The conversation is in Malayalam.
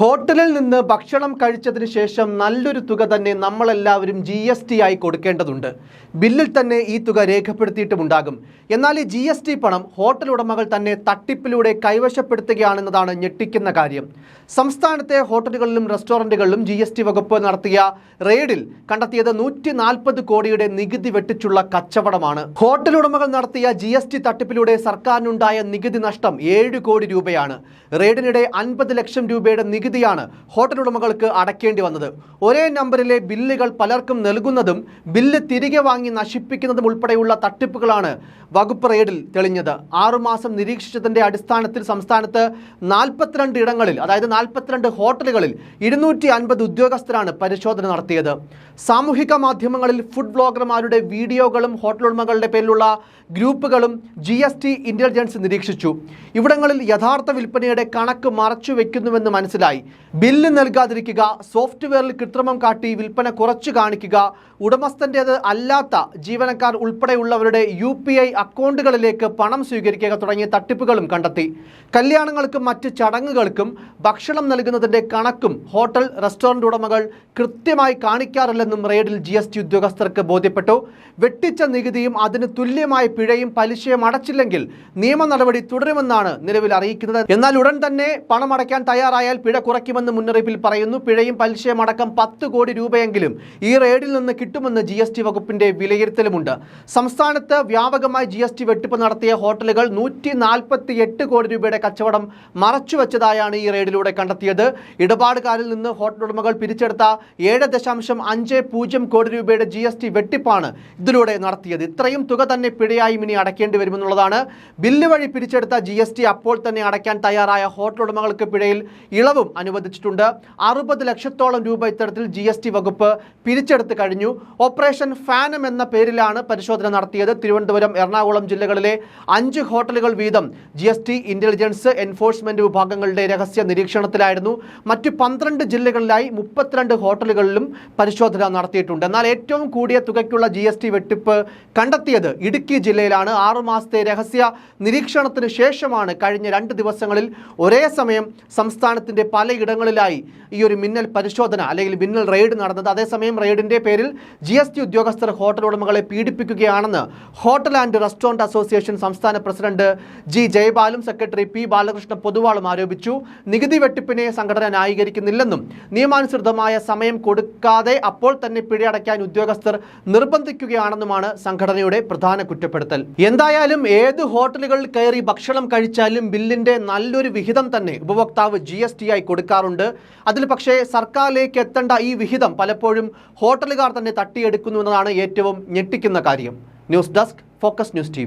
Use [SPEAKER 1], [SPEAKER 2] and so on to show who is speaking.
[SPEAKER 1] ഹോട്ടലിൽ നിന്ന് ഭക്ഷണം കഴിച്ചതിന് ശേഷം നല്ലൊരു തുക തന്നെ നമ്മളെല്ലാവരും ജി എസ് ടി ആയി കൊടുക്കേണ്ടതുണ്ട്. ബില്ലിൽ തന്നെ ഈ തുക രേഖപ്പെടുത്തിയിട്ടുമുണ്ടാകും. എന്നാൽ ഈ ജി എസ് ടി പണം ഹോട്ടൽ ഉടമകൾ തന്നെ തട്ടിപ്പിലൂടെ കൈവശപ്പെടുത്തുകയാണെന്നതാണ് ഞെട്ടിക്കുന്ന കാര്യം. സംസ്ഥാനത്തെ ഹോട്ടലുകളിലും റെസ്റ്റോറന്റുകളിലും ജി എസ് ടി വകുപ്പ് നടത്തിയ റെയ്ഡിൽ കണ്ടെത്തിയത് നൂറ്റി നാൽപ്പത് കോടിയുടെ നികുതി വെട്ടിച്ചുള്ള കച്ചവടമാണ്. ഹോട്ടൽ ഉടമകൾ നടത്തിയ ജി എസ് ടി തട്ടിപ്പിലൂടെ സർക്കാരിനുണ്ടായ നികുതി നഷ്ടം ഏഴ് കോടി രൂപയാണ്. റെയ്ഡിനിടെ അൻപത് ലക്ഷം രൂപയുടെ നികുതിയാണ് ഹോട്ടൽ ഉടമകൾക്ക് അടയ്ക്കേണ്ടി വന്നത്. ഒരേ നമ്പറിലെ ബില്ലുകൾ പലർക്കും നൽകുന്നതും ബില്ല് തിരികെ വാങ്ങി നശിപ്പിക്കുന്നതും ഉൾപ്പെടെയുള്ള തട്ടിപ്പുകളാണ് വകുപ്പ് റെയ്ഡിൽ തെളിഞ്ഞത്. ആറുമാസം നിരീക്ഷിച്ചതിന്റെ അടിസ്ഥാനത്തിൽ സംസ്ഥാനത്ത് നാൽപ്പത്തിരണ്ട് ഇടങ്ങളിൽ അതായത് നാൽപ്പത്തിരണ്ട് ഹോട്ടലുകളിൽ ഇരുന്നൂറ്റി അൻപത് ഉദ്യോഗസ്ഥരാണ് പരിശോധന നടത്തിയത്. സാമൂഹിക മാധ്യമങ്ങളിൽ ഫുഡ് ബ്ലോഗർമാരുടെ വീഡിയോകളും ഹോട്ടൽ ഉടമകളുടെ പേരിലുള്ള ഗ്രൂപ്പുകളും ജി എസ് ടി ഇന്റലിജൻസ് നിരീക്ഷിച്ചു. ഇവിടങ്ങളിൽ യഥാർത്ഥ വിൽപ്പനയുടെ കണക്ക് മറച്ചു വയ്ക്കുന്നുവെന്ന് മനസ്സിലായി. ബില്ല് നൽകാതിരിക്കുക സോഫ്റ്റ്വെയറിൽ കൃത്രിമം കാട്ടി വിൽപ്പന കുറച്ചു കാണിക്കുക ഉടമസ്ഥന്റേത് അല്ലാത്ത ജീവനക്കാർ ഉൾപ്പെടെയുള്ളവരുടെ യു അക്കൗണ്ടുകളിലേക്ക് പണം സ്വീകരിക്കുക തുടങ്ങിയ തട്ടിപ്പുകളും കണ്ടെത്തി. കല്യാണങ്ങൾക്കും മറ്റ് ചടങ്ങുകൾക്കും ഭക്ഷണം നൽകുന്നതിന്റെ കണക്കും ഹോട്ടൽ റെസ്റ്റോറന്റ് ഉടമകൾ കൃത്യമായി കാണിക്കാറില്ലെന്നും റെയ്ഡിൽ ജി ഉദ്യോഗസ്ഥർക്ക് ബോധ്യപ്പെട്ടു. വെട്ടിച്ച നികുതിയും അതിന് തുല്യമായ പിഴയും പലിശയും അടച്ചില്ലെങ്കിൽ നിയമ നടപടി തുടരുമെന്നാണ് നിലവിൽ അറിയിക്കുന്നത്. എന്നാൽ ഉടൻ തന്നെ പണം അടയ്ക്കാൻ തയ്യാറായാൽ പിഴ കുറയ്ക്കുമെന്ന് മുന്നറിയിപ്പിൽ പറയുന്നു. പിഴയും പലിശയും അടക്കം പത്ത് കോടി രൂപയെങ്കിലും ഈ റെയ്ഡിൽ നിന്ന് കിട്ടുമെന്ന് ജി എസ് ടി വകുപ്പിന്റെ വിലയിരുത്തലുമുണ്ട്. സംസ്ഥാനത്ത് വ്യാപകമായി ജി എസ് ടി വെട്ടിപ്പ് നടത്തിയ ഹോട്ടലുകൾ നൂറ്റി നാൽപ്പത്തി എട്ട് കോടി രൂപയുടെ കച്ചവടം മറച്ചുവെച്ചതായാണ് ഈ റെയ്ഡിലൂടെ കണ്ടെത്തിയത്. ഇടപാടുകാരിൽ നിന്ന് ഹോട്ടൽ ഉടമകൾ പിരിച്ചെടുത്ത ഏഴ് ദശാംശം അഞ്ച് പൂജ്യം കോടി രൂപയുടെ ജി എസ് ടി വെട്ടിപ്പാണ് ഇതിലൂടെ നടത്തിയത്. ഇത്രയും തുക തന്നെ പിഴയായും ഇനി അടയ്ക്കേണ്ടി വരുമെന്നുള്ളതാണ്. ബില്ല് വഴി പിരിച്ചെടുത്ത ജി അപ്പോൾ തന്നെ അടയ്ക്കാൻ തയ്യാറായ ഹോട്ടൽ ഉടമകൾക്ക് പിഴയിൽ ഇളവും അനുവദിച്ചിട്ടുണ്ട്. അറുപത് ലക്ഷത്തോളം രൂപ ഇത്തരത്തിൽ ജി എസ് ടി വകുപ്പ് പിരിച്ചെടുത്ത് കഴിഞ്ഞു. ഓപ്പറേഷൻ ഫാനം എന്ന പേരിലാണ് പരിശോധന നടത്തിയത്. തിരുവനന്തപുരം എറണാകുളം ജില്ലകളിലെ അഞ്ച് ഹോട്ടലുകൾ വീതം G S T intelligence enforcement വിഭാഗങ്ങളുടെ രഹസ്യ നിരീക്ഷണത്തിലായിരുന്നു. മറ്റു പന്ത്രണ്ട് ജില്ലകളിലായി മുപ്പത്തിരണ്ട് ഹോട്ടലുകളിലും പരിശോധന നടത്തിയിട്ടുണ്ട്. എന്നാൽ ഏറ്റവും കൂടിയ തുകയ്ക്കുള്ള ജി എസ് ടി വെട്ടിപ്പ് കണ്ടെത്തിയത് ഇടുക്കി ജില്ലയിലാണ്. ആറുമാസത്തെ രഹസ്യ നിരീക്ഷണത്തിന് ശേഷമാണ് കഴിഞ്ഞ രണ്ട് ദിവസങ്ങളിൽ ഒരേ സമയം സംസ്ഥാനത്തിന്റെ പലയിടങ്ങളിലായി ഈ ഒരു മിന്നൽ പരിശോധന അല്ലെങ്കിൽ മിന്നൽ റെയ്ഡ് നടന്നത്. അതേസമയം റെയ്ഡിന്റെ പേരിൽ ജി എസ് ടി ഉദ്യോഗസ്ഥർ ഹോട്ടൽ ഉടമകളെ പീഡിപ്പിക്കുകയാണെന്ന് ഹോട്ടൽ ആൻഡ് റെസ്റ്റോറന്റ് അസോസിയേഷൻ സംസ്ഥാന പ്രസിഡന്റ് ജി ജയബാലും സെക്രട്ടറി പി ബാലകൃഷ്ണ പൊതുവാളും ആരോപിച്ചു. നികുതി വെട്ടിപ്പിനെ സംഘടന ന്യായീകരിക്കുന്നില്ലെന്നും നിയമാനുസൃതമായ സമയം കൊടുക്കാതെ അപ്പോൾ തന്നെ പിഴയടയ്ക്കാൻ ഉദ്യോഗസ്ഥർ നിർബന്ധിക്കുകയാണെന്നുമാണ് സംഘടനയുടെ പ്രധാന കുറ്റപ്പെടുത്തൽ. എന്തായാലും ഏത് ഹോട്ടലുകളിൽ കയറി ഭക്ഷണം കഴിച്ചാലും ബില്ലിന്റെ നല്ലൊരു വിഹിതം തന്നെ ഉപഭോക്താവ് ജി എസ് ടി ആയി കൊടുക്കാറുണ്ട്. അതിൽ പക്ഷേ സർക്കാരിലേക്ക് എത്തേണ്ട ഈ വിഹിതം പലപ്പോഴും ഹോട്ടലുകാർ തന്നെ തട്ടിയെടുക്കുന്നു എന്നതാണ് ഏറ്റവും ഞെട്ടിക്കുന്ന കാര്യം. News desk focus news T